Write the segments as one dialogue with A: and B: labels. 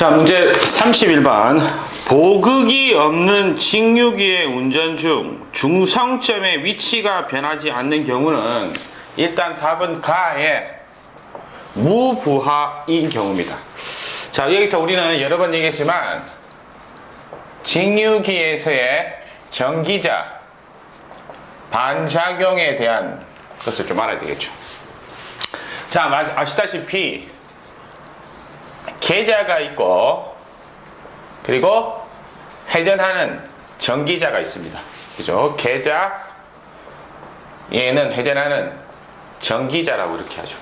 A: 자, 문제 31번. 보극이 없는 직류기의 운전 중 중성점의 위치가 변하지 않는 경우는 일단 답은 가에 무부하인 경우입니다. 자, 여기서 우리는 여러 번 얘기했지만 직류기에서의 전기자 반작용에 대한 것을 좀 알아야 되겠죠. 자, 마- 아시다시피 계자가 있고 그리고 회전하는 전기자가 있습니다. 그죠? 계자 얘는 회전하는 전기자라고 이렇게 하죠.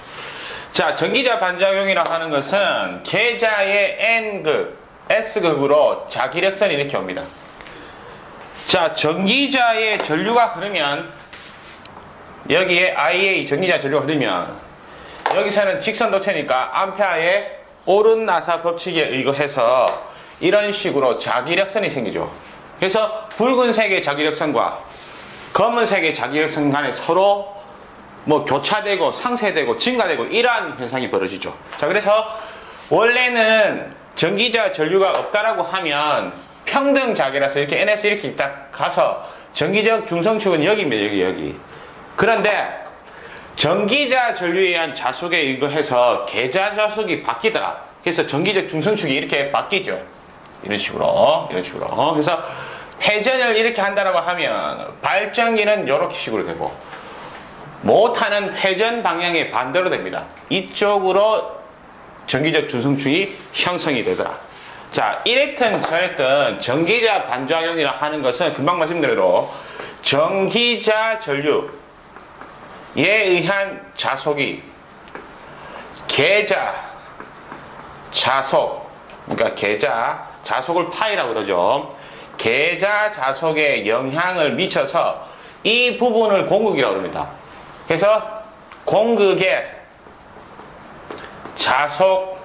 A: 자, 전기자 반작용이라 하는 것은 계자의 n극, s극으로 자기력선이 이렇게 옵니다. 자, 전기자의 전류가 흐르면 여기에 IA 전기자 전류가 흐르면 여기서는 직선 도체니까 암페어의 오른 나사 법칙에 의거해서 이런 식으로 자기력선이 생기죠. 그래서 붉은색의 자기력선과 검은색의 자기력선 간에 서로 뭐 교차되고 상쇄되고 증가되고 이러한 현상이 벌어지죠. 자, 그래서 원래는 전기자 전류가 없다라고 하면 평등 자기라서 이렇게 NS 이렇게 딱 가서 전기적 중성축은 여기입니다. 여기 여기. 그런데 전기자 전류에 의한 자속에 의거해서 계자 자속이 바뀌더라. 그래서 전기적 중성축이 이렇게 바뀌죠. 이런 식으로, 이런 식으로. 그래서 회전을 이렇게 한다라고 하면 발전기는 이렇게 식으로 되고 모타는 회전 방향의 반대로 됩니다. 이쪽으로 전기적 중성축이 형성이 되더라. 자, 이랬든 저랬든 전기자 반작용이라 하는 것은 금방 말씀드린 대로 전기자 전류 에 의한 자속이 계자 자속 그러니까 계자 자속을 파이라고 그러죠. 계자 자속에 영향을 미쳐서 이 부분을 공극이라고 합니다. 그래서 공극의 자속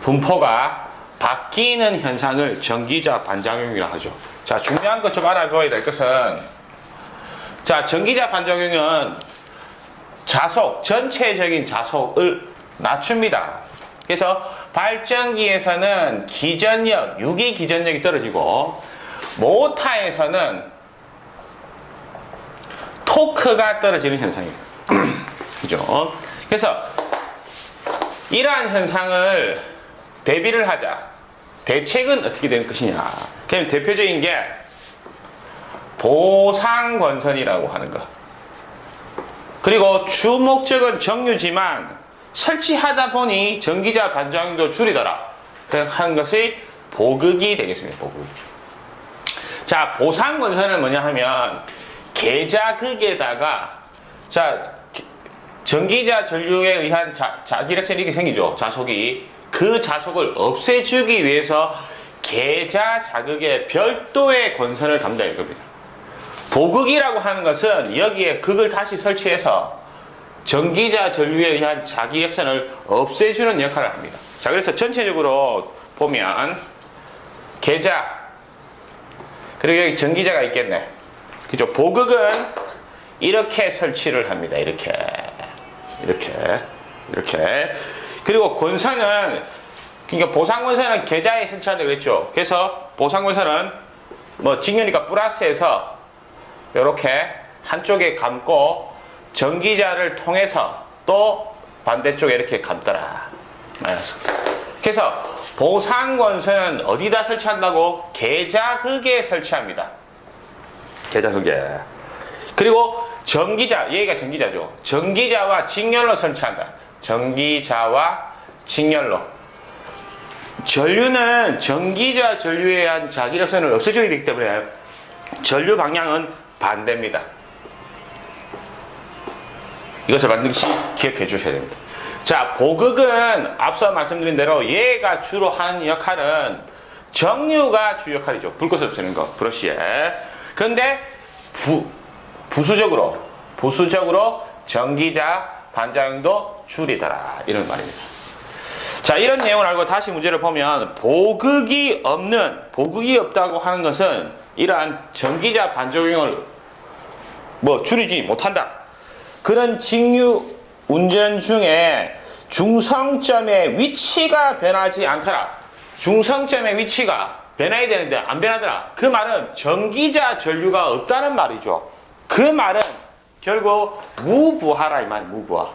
A: 분포가 바뀌는 현상을 전기자 반작용이라 하죠. 자, 중요한 것 좀 알아둬야 될 것은 자, 전기자 반작용은 자속, 전체적인 자속을 낮춥니다. 그래서 발전기에서는 기전력, 유기 기전력이 떨어지고 모타에서는 토크가 떨어지는 현상입니다. 그죠? 그래서 이러한 현상을 대비를 하자. 대책은 어떻게 될 것이냐. 그럼 대표적인 게 보상건선이라고 하는 것. 그리고 주 목적은 정유지만 설치하다 보니 전기자 반작용도 줄이더라. 하는 것이 보극이 되겠습니다. 보극. 자, 보상건선은 뭐냐 하면 계자극에다가 자 전기자 전류에 의한 자, 자기력선이 이렇게 생기죠. 자속이. 그 자속을 없애주기 위해서 계자 자극에 별도의 권선을 감당할 겁니다. 보극이라고 하는 것은 여기에 극을 다시 설치해서 전기자 전류에 의한 자기 역선을 없애주는 역할을 합니다. 자, 그래서 전체적으로 보면 계자 그리고 여기 전기자가 있겠네. 그죠? 보극은 이렇게 설치를 합니다. 이렇게 이렇게 이렇게 그리고 권선은 그러니까 보상권선은 계좌에 설치한다고 그랬죠. 그래서 보상권선은 뭐 직렬이니까 플러스해서 이렇게 한쪽에 감고 전기자를 통해서 또 반대쪽에 이렇게 감더라. 마이너스. 그래서 보상권선은 어디다 설치한다고? 계좌극에 설치합니다. 계좌극에. 그리고 전기자, 얘가 전기자죠. 전기자와 직렬로 설치한다. 전기자와 직렬로. 전류는 전기자 전류에 의한 자기력선을 없애줘야 되기 때문에 전류 방향은 반대입니다. 이것을 반드시 기억해 주셔야 됩니다. 자, 보극은 앞서 말씀드린 대로 얘가 주로 하는 역할은 정류가 주 역할이죠. 불꽃 없애는 거, 브러쉬에. 근데 부, 부수적으로, 부수적으로 전기자 반작용도 줄이더라. 이런 말입니다. 자, 이런 내용을 알고 다시 문제를 보면 보극이 없는, 보극이 없다고 하는 것은 이러한 전기자 반작용을 뭐 줄이지 못한다. 그런 직류 운전 중에 중성점의 위치가 변하지 않더라. 중성점의 위치가 변해야 되는데 안 변하더라. 그 말은 전기자 전류가 없다는 말이죠. 그 말은 결국 무부하라 이 말이 무부하.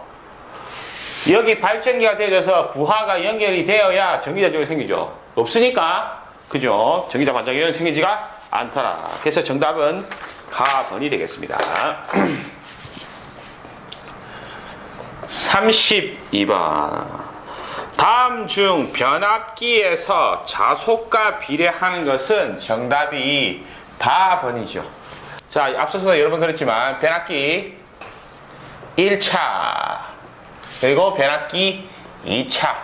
A: 여기 발전기가 되어져서 부하가 연결이 되어야 전기자 전류가 생기죠. 없으니까 그죠? 전기자 반작용은 생기지가 않더라. 그래서 정답은 가번이 되겠습니다. 32번. 다음 중 변압기에서 자속과 비례하는 것은 정답이 다번이죠. 자, 앞서서 여러 번 그랬지만 변압기 1차 그리고 변압기 2차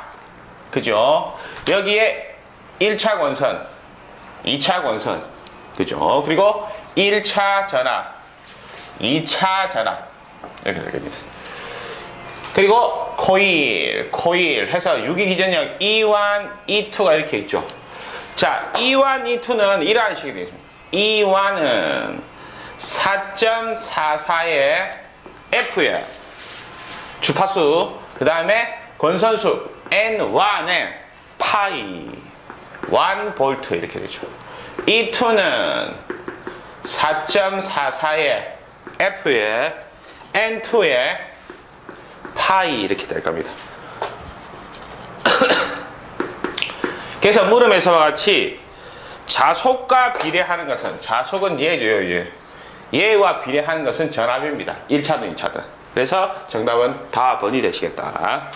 A: 그죠? 여기에 1차 권선 2차 권선 그죠? 그리고 1차 전압 2차 전압 이렇게 되겠습니다. 그리고 코일, 코일 해서 유기기전력 E1, E2가 이렇게 있죠. 자, E1, E2는 이러한 식이 되겠습니다. E1은 4.44의 F에 주파수, 그 다음에 권선수 N1에 파이 1볼트 이렇게 되죠. E2는 4.44의 F에 N2에 파이 이렇게 될 겁니다. 그래서 물음에서와 같이 자속과 비례하는 것은 자속은 얘죠, 얘. 얘와 비례하는 것은 전압입니다. 1차든 2차든. 그래서 정답은 다 번이 되시겠다.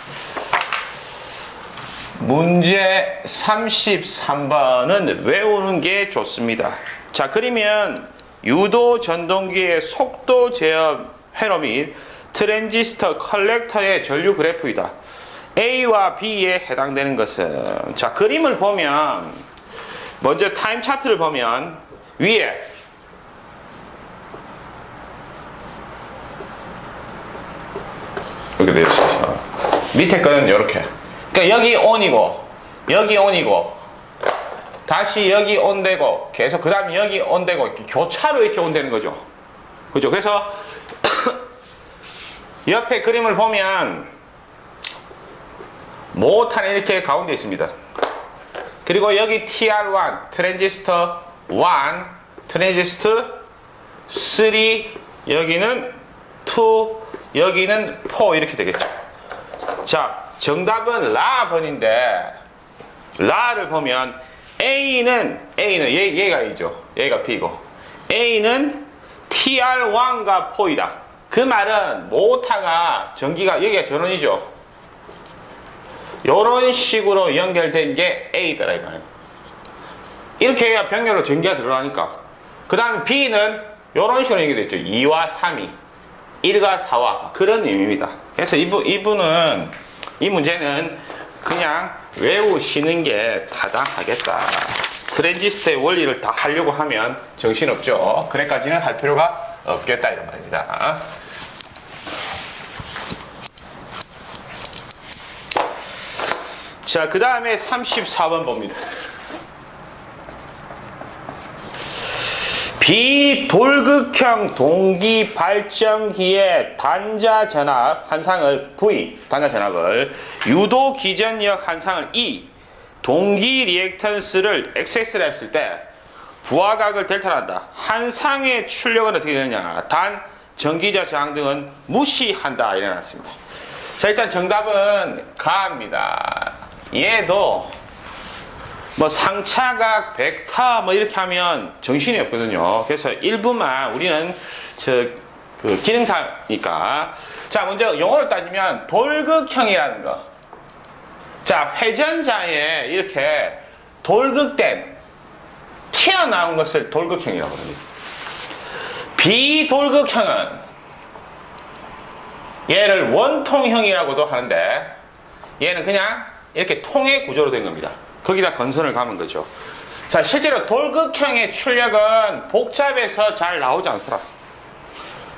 A: 문제 33번은 외우는 게 좋습니다. 자, 그러면 유도 전동기의 속도 제어 회로 및 트랜지스터 컬렉터의 전류 그래프이다. A와 B에 해당되는 것은 자 그림을 보면 먼저 타임 차트를 보면 위에 이렇게 되어 있어서 밑에 거는 이렇게 그러니까 여기 온이고 여기 온이고 다시 여기 온되고 계속 그 다음에 여기 온되고 이렇게 교차로 이렇게 온되는 거죠 그죠 그래서 옆에 그림을 보면 모탄이 이렇게 가운데 있습니다. 그리고 여기 TR1 트랜지스터 1 트랜지스터 3 여기는 2 여기는 4 이렇게 되겠죠. 자 정답은 라 번인데 라를 보면 A는 A는 얘, 얘가 A죠. 얘가 B고 A는 TR1과 4이다. 그 말은 모타가 전기가 여기가 전원이죠. 이런 식으로 연결된 게 A더라 이 말이에요. 이렇게 해야 병렬로 전기가 들어가니까. 그 다음 B는 이런 식으로 연결됐죠. 2와 3이. 1과 4와 그런 의미입니다. 그래서 이분, 이분은 이 문제는 그냥 외우시는 게 타당하겠다. 트랜지스터의 원리를 다 하려고 하면 정신없죠. 그래까지는 할 필요가 없겠다 이런 말입니다. 자, 그 다음에 34번 봅니다. 비돌극형 동기 발전기의 단자 전압 한상을 V, 단자 전압을 유도 기전력 한상을 E, 동기 리액턴스를 XX를 했을 때 부하각을 델타를 한다. 한상의 출력은 어떻게 되느냐? 단, 전기자 저항 등은 무시한다. 이래놨습니다. 자, 일단 정답은 가입니다. 얘도 뭐 상차각, 벡터 뭐 이렇게 하면 정신이 없거든요. 그래서 일부만 우리는 저 그 기능사니까 자 먼저 영어로 따지면 돌극형이라는 거. 자 회전자에 이렇게 돌극된 튀어나온 것을 돌극형이라고 합니다. 비돌극형은 얘를 원통형이라고도 하는데 얘는 그냥 이렇게 통의 구조로 된 겁니다. 거기다 건선을 감은 거죠. 자, 실제로 돌극형의 출력은 복잡해서 잘 나오지 않더라.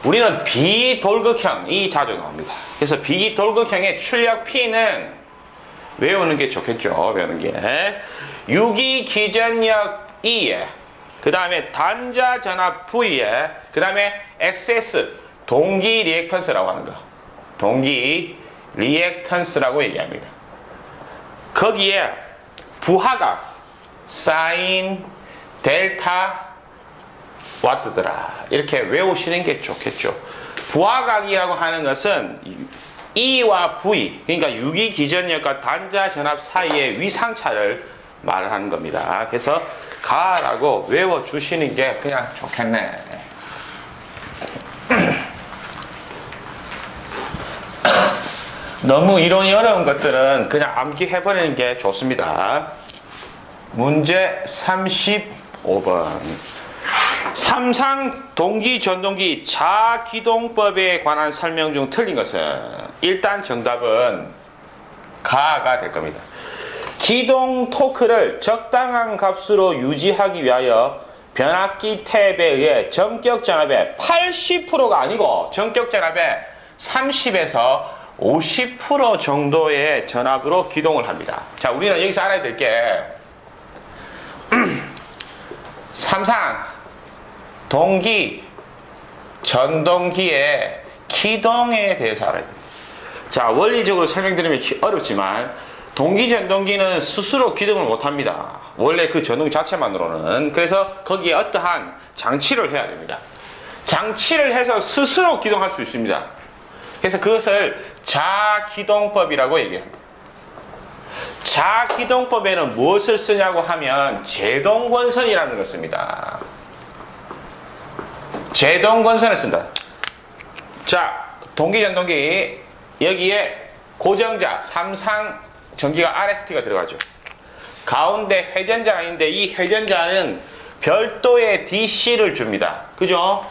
A: 우리는 비돌극형이 자주 나옵니다. 그래서 비돌극형의 출력 P는 외우는 게 좋겠죠. 배우는 게. 유기 기전력 E에 그 다음에 단자 전압 V에 그 다음에 XS 동기 리액턴스라고 하는 거. 동기 리액턴스라고 얘기합니다. 거기에 부하각 사인 델타 와트더라 이렇게 외우시는 게 좋겠죠. 부하각이라고 하는 것은 E와 V 그러니까 유기기전력과 단자 전압 사이의 위상차를 말하는 겁니다. 그래서 가라고 외워주시는 게 그냥 좋겠네. 너무 이론이 어려운 것들은 그냥 암기해버리는 게 좋습니다. 문제 35번. 삼상 동기 전동기 자기동법에 관한 설명 중 틀린 것은 일단 정답은 가가 될 겁니다. 기동 토크를 적당한 값으로 유지하기 위하여 변압기 탭에 의해 전격 전압의 80%가 아니고 전격 전압의 30에서 50% 정도의 전압으로 기동을 합니다. 자, 우리는 여기서 알아야 될 게 삼상 동기 전동기의 기동에 대해서 알아야 됩니다. 자, 원리적으로 설명드리면 히- 어렵지만 동기 전동기는 스스로 기동을 못 합니다. 원래 그 전동 자체만으로는. 그래서 거기에 어떠한 장치를 해야 됩니다. 장치를 해서 스스로 기동할 수 있습니다. 그래서 그것을 자기동법이라고 얘기합니다. 자기동법에는 무엇을 쓰냐고 하면 제동권선이라는 걸 씁니다. 제동권선을 쓴다. 자, 동기전동기 여기에 고정자 삼상 전기가 RST가 들어가죠. 가운데 회전자가 있는데 이 회전자는 별도의 DC를 줍니다. 그죠?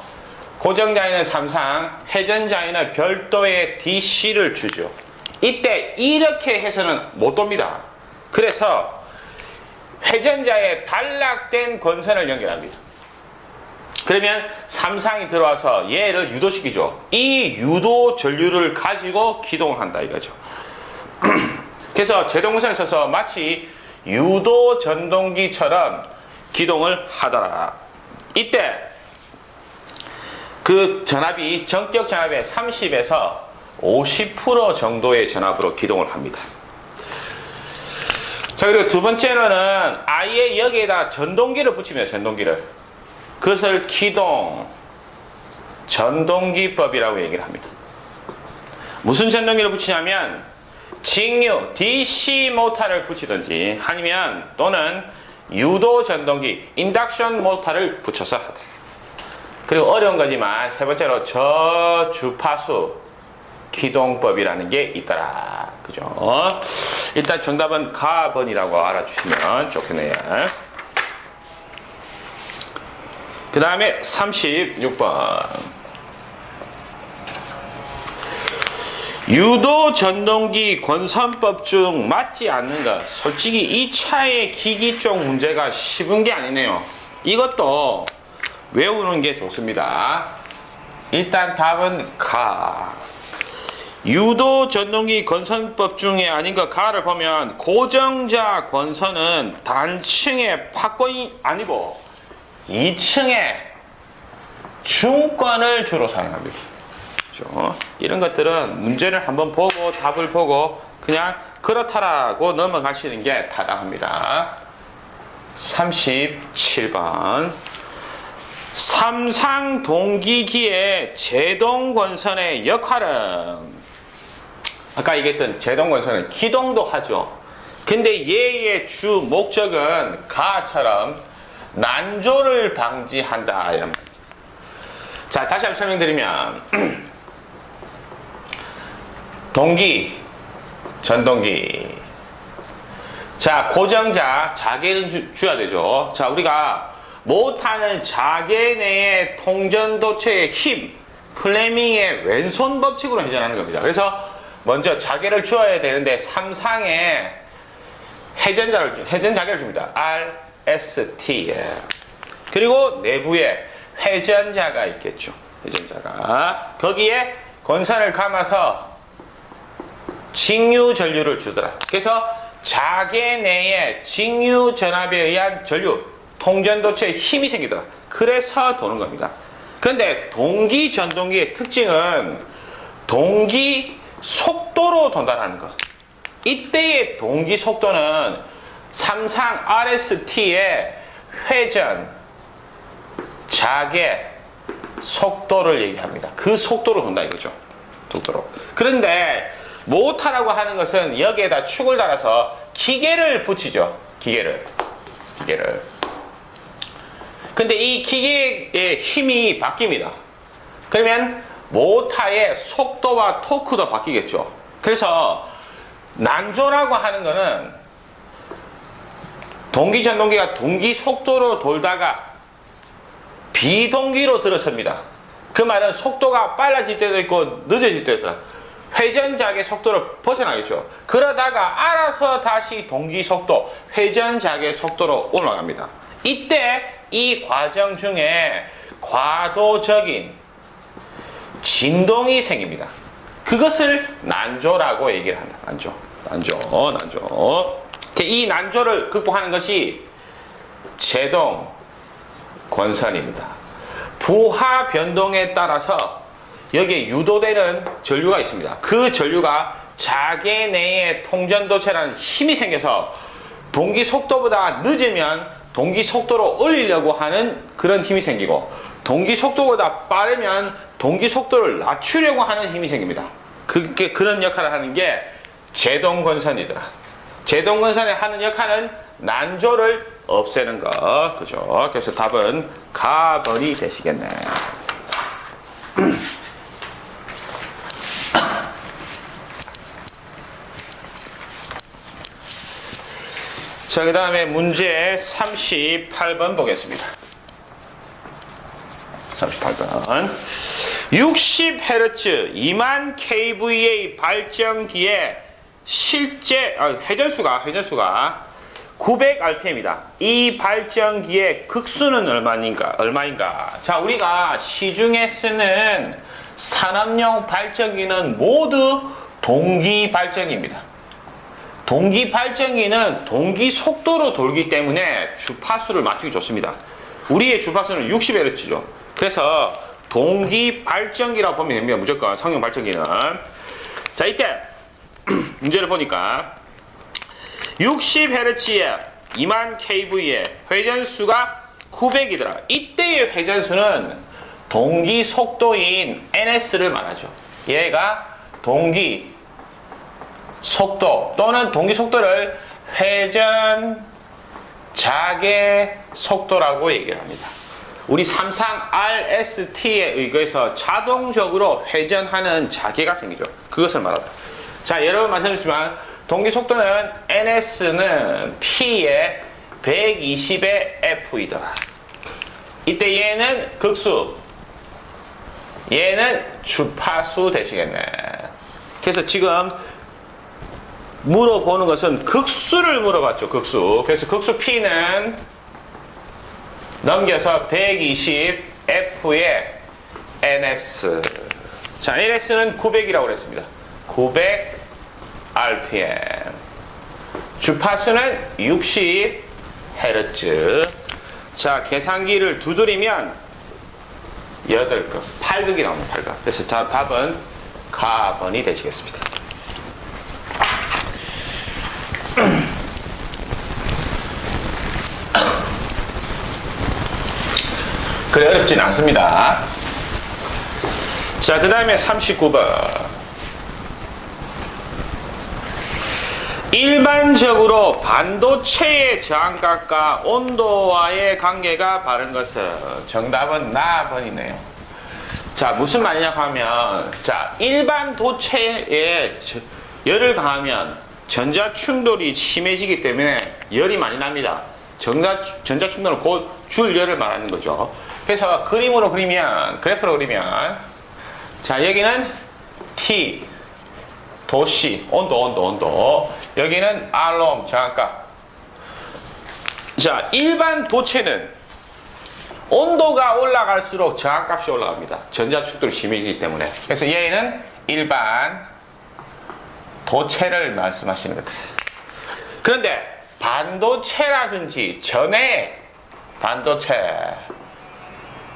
A: 고정자에는 삼상, 회전자에는 별도의 DC를 주죠. 이때 이렇게 해서는 못 돕니다. 그래서 회전자에 단락된 권선을 연결합니다. 그러면 삼상이 들어와서 얘를 유도시키죠. 이 유도 전류를 가지고 기동을 한다 이거죠. 그래서 제동선을 써서 마치 유도 전동기처럼 기동을 하더라. 이때 그 전압이 전격 전압의 30에서 50% 정도의 전압으로 기동을 합니다. 자 그리고 두 번째로는 아예 여기에다 전동기를 붙이면 전동기를 그것을 기동 전동기법이라고 얘기를 합니다. 무슨 전동기를 붙이냐면 직류 DC 모터를 붙이든지 아니면 또는 유도 전동기 인덕션 모터를 붙여서 하더라. 그리고 어려운 거지만 세 번째로 저주파수 기동법이라는 게 있더라. 그죠? 일단 정답은 가번이라고 알아주시면 좋겠네요. 그 다음에 36번. 유도 전동기 권선법 중 맞지 않는 것. 솔직히 이 차의 기기 쪽 문제가 쉬운 게 아니네요. 이것도 외우는 게 좋습니다. 일단 답은 가. 유도 전동기 권선법 중에 아닌 것 가를 보면 고정자 권선은 단층의 파권이 아니고 2층의 중권을 주로 사용합니다. 그렇죠? 이런 것들은 문제를 한번 보고 답을 보고 그냥 그렇다라고 넘어가시는 게 타당합니다. 37번 삼상 동기기의 제동권선의 역할은 아까 얘기했던 제동권선은 기동도 하죠. 근데 얘의 주 목적은 가처럼 난조를 방지한다 이런 말입니다. 자 다시 한번 설명드리면 동기 전동기 자 고정자 자개는 주, 줘야 되죠. 자 우리가 못하는 자개 내의 통전도체의 힘 플레밍의 왼손 법칙으로 회전하는 겁니다. 그래서 먼저 자개를 주어야 되는데 삼상에 회전자를 주- 회전 자개를 줍니다. R ST. 예. 그리고 내부에 회전자가 있겠죠. 회전자가. 거기에 권선을 감아서 직류 전류를 주더라. 그래서 자개 내에 직류 전압에 의한 전류, 통전도체에 힘이 생기더라. 그래서 도는 겁니다. 그런데 동기 전동기의 특징은 동기 속도로 돈다는 것. 이때의 동기 속도는 삼상 RST의 회전, 자개, 속도를 얘기합니다. 그 속도를 본다 이거죠. 속도로. 그런데 모타라고 하는 것은 여기에다 축을 달아서 기계를 붙이죠. 기계를. 기계를. 근데 이 기계의 힘이 바뀝니다. 그러면 모타의 속도와 토크도 바뀌겠죠. 그래서 난조라고 하는 거는 동기 전동기가 동기 속도로 돌다가 비동기로 들어섭니다. 그 말은 속도가 빨라질 때도 있고 늦어질 때도 있다. 회전작의 속도를 벗어나겠죠. 그러다가 알아서 다시 동기 속도, 회전작의 속도로 올라갑니다. 이때 이 과정 중에 과도적인 진동이 생깁니다. 그것을 난조라고 얘기를 한다. 난조. 난조. 난조. 이 난조를 극복하는 것이 제동 권선입니다. 부하 변동에 따라서 여기에 유도되는 전류가 있습니다. 그 전류가 자개 내에 통전도체라는 힘이 생겨서 동기 속도보다 늦으면 동기 속도로 올리려고 하는 그런 힘이 생기고 동기 속도보다 빠르면 동기 속도를 낮추려고 하는 힘이 생깁니다. 그게 그런 역할을 하는 게 제동건선이더라. 제동건선이 하는 역할은 난조를 없애는 거. 그죠? 그래서 답은 가번이 되시겠네. 자, 그 다음에 문제 38번 보겠습니다. 38번. 60Hz 2만 kVA 발전기의 실제 아, 회전수가 회전수가 900rpm이다. 이 발전기의 극수는 얼마인가? 얼마인가? 자, 우리가 시중에 쓰는 산업용 발전기는 모두 동기 발전기입니다. 동기 발전기는 동기 속도로 돌기 때문에 주파수를 맞추기 좋습니다. 우리의 주파수는 60Hz죠. 그래서 동기 발전기라고 보면 됩니다. 무조건 성형 발전기는. 자, 이때 문제를 보니까 60Hz에 2만 kV의 회전수가 900이더라. 이때의 회전수는 동기 속도인 NS를 말하죠. 얘가 동기 속도 또는 동기 속도를 회전 자개 속도라고 얘기를 합니다. 우리 삼상 RST에 의거해서 자동적으로 회전하는 자개가 생기죠. 그것을 말하다. 자, 여러분 말씀드렸지만 동기 속도는 NS는 P의 120의 F이더라. 이때 얘는 극수, 얘는 주파수 되시겠네. 그래서 지금 물어보는 것은 극수를 물어봤죠. 극수. 그래서 극수 P는 넘겨서 120F의 NS. 자, NS는 900이라고 그랬습니다. 900 RPM. 주파수는 60 Hz. 자, 계산기를 두드리면 8극, 8극이 나옵니다. 8극. 그래서 자, 답은 가번이 되시겠습니다. 그래 어렵진 않습니다. 자, 그 다음에 39번. 일반적으로 반도체의 저항값과 온도와의 관계가 바른 것은 정답은 나번이네요. 자, 무슨 말이냐 하면, 자, 일반 도체에 열을 가하면 전자 충돌이 심해지기 때문에 열이 많이 납니다. 전자, 전자 충돌은 곧 줄 열을 말하는 거죠. 그래서 그림으로 그리면, 그래프로 그리면, 자, 여기는 T, 도시, 온도, 온도, 온도. 여기는 알롬, 저항값. 자, 일반 도체는 온도가 올라갈수록 저항값이 올라갑니다. 전자축돌이 심해지기 때문에. 그래서 얘는 일반 도체를 말씀하시는 거죠. 그런데 반도체라든지 전해 반도체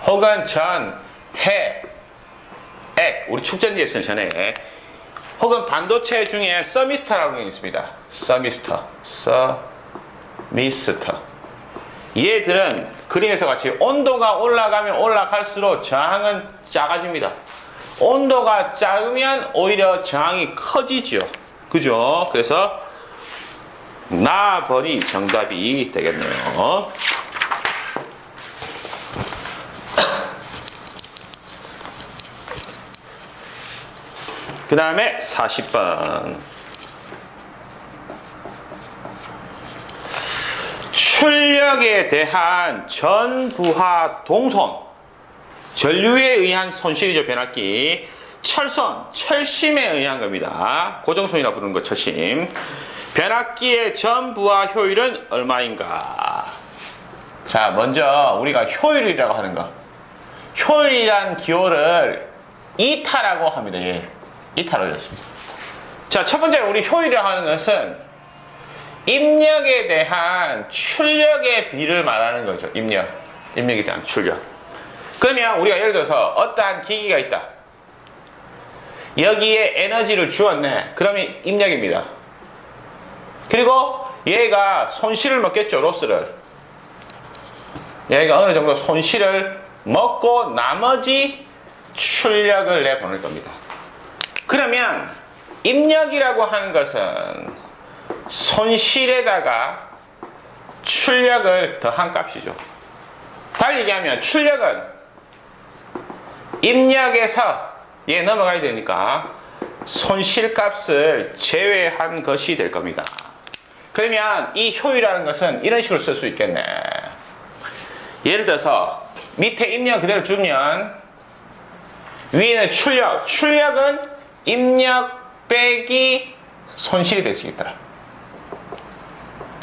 A: 혹은 전, 해, 액, 우리 축전지에서는 전해 혹은 반도체 중에 서미스터라고 있습니다. 서미스터, 미스터. 얘들은 그림에서 같이 온도가 올라가면 올라갈수록 저항은 작아집니다. 온도가 작으면 오히려 저항이 커지죠. 그죠? 그래서 나버리 정답이 되겠네요. 그 다음에 40번. 출력에 대한 전부하 동선. 전류에 의한 손실이죠, 변압기. 철선, 철심에 의한 겁니다. 고정선이라 부르는 거, 철심. 변압기의 전부하 효율은 얼마인가? 자, 먼저 우리가 효율이라고 하는 거. 효율이란 기호를 이타라고 합니다. 예. 이타로 이렇습니다. 자, 첫 번째 우리 효율이라고 하는 것은 입력에 대한 출력의 비를 말하는 거죠. 입력. 입력에 대한 출력. 그러면 우리가 예를 들어서 어떠한 기기가 있다. 여기에 에너지를 주었네. 그러면 입력입니다. 그리고 얘가 손실을 먹겠죠. 로스를. 얘가 어느 정도 손실을 먹고 나머지 출력을 내보낼 겁니다. 그러면 입력이라고 하는 것은 손실에다가 출력을 더한 값이죠. 달리 얘기하면 출력은 입력에서 얘 넘어가야 되니까 손실값을 제외한 것이 될 겁니다. 그러면 이 효율이라는 것은 이런 식으로 쓸 수 있겠네. 예를 들어서 밑에 입력 그대로 주면 위에는 출력. 출력은 입력 빼기 손실이 될 수 있더라.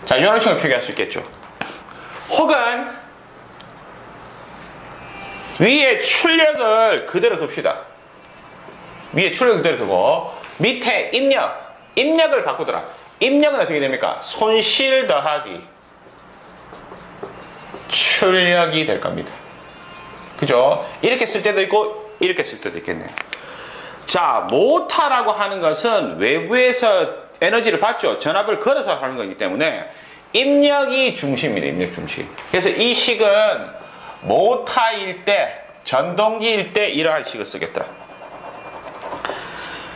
A: 자, 이런 식으로 표기할 수 있겠죠. 혹은 위에 출력을 그대로 둡시다. 위에 출력을 그대로 두고 밑에 입력, 입력을 바꾸더라. 입력은 어떻게 됩니까? 손실 더하기 출력이 될 겁니다. 그죠? 이렇게 쓸 때도 있고 이렇게 쓸 때도 있겠네요. 자, 모타라고 하는 것은 외부에서 에너지를 받죠. 전압을 걸어서 하는 거기 때문에 입력이 중심입니다. 입력 중심. 그래서 이 식은 모타일 때, 전동기일 때 이러한 식을 쓰겠다.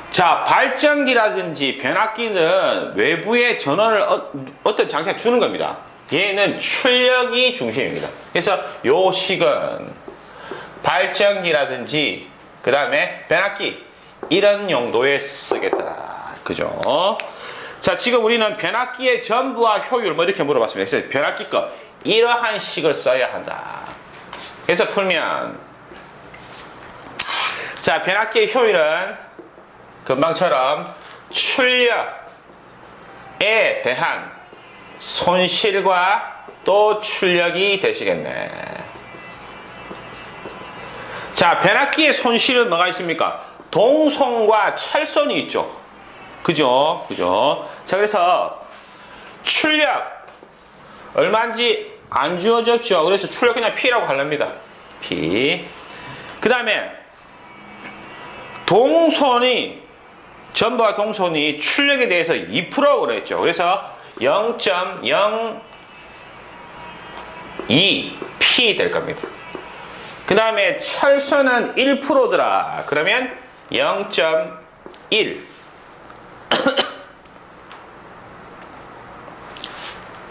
A: 자, 발전기라든지 변압기는 외부의 전원을 어, 떤 장치에 주는 겁니다. 얘는 출력이 중심입니다. 그래서 요 식은 발전기라든지 그 다음에 변압기 이런 용도에 쓰겠더라. 그죠? 자, 지금 우리는 변압기의 전부와 효율 뭐 이렇게 물어봤습니다. 그래서 변압기 거 이러한 식을 써야 한다. 그래서 풀면 자, 변압기의 효율은 금방처럼 출력에 대한 손실과 또 출력이 되시겠네. 자, 변압기의 손실은 뭐가 있습니까? 동선과 철선이 있죠. 그죠? 그죠? 자, 그래서 출력 얼마인지 안 주어졌죠. 그래서 출력 그냥 P라고 하랍니다. P. 그 다음에 동선이 전부와 동선이 출력에 대해서 2%라고 그랬죠. 그래서 0.02 P 될 겁니다. 그 다음에 철선은 1%더라. 그러면 0.1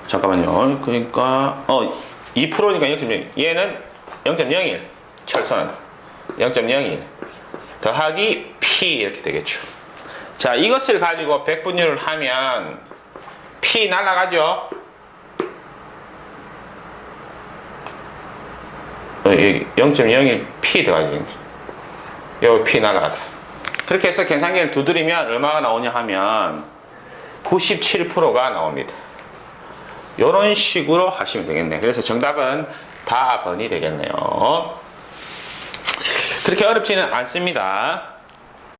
A: 잠깐만요. 그러니까 어 2%니까 0.01 얘는 0.01 철선은 0.01 더하기 P 이렇게 되겠죠. 자 이것을 가지고 백분율을 하면 P 날라가죠. 0.01 P 들어가겠네. 요 P 날라가다. 그렇게 해서 계산기를 두드리면 얼마가 나오냐 하면 97%가 나옵니다. 이런 식으로 하시면 되겠네요. 그래서 정답은 다번이 되겠네요. 그렇게 어렵지는 않습니다.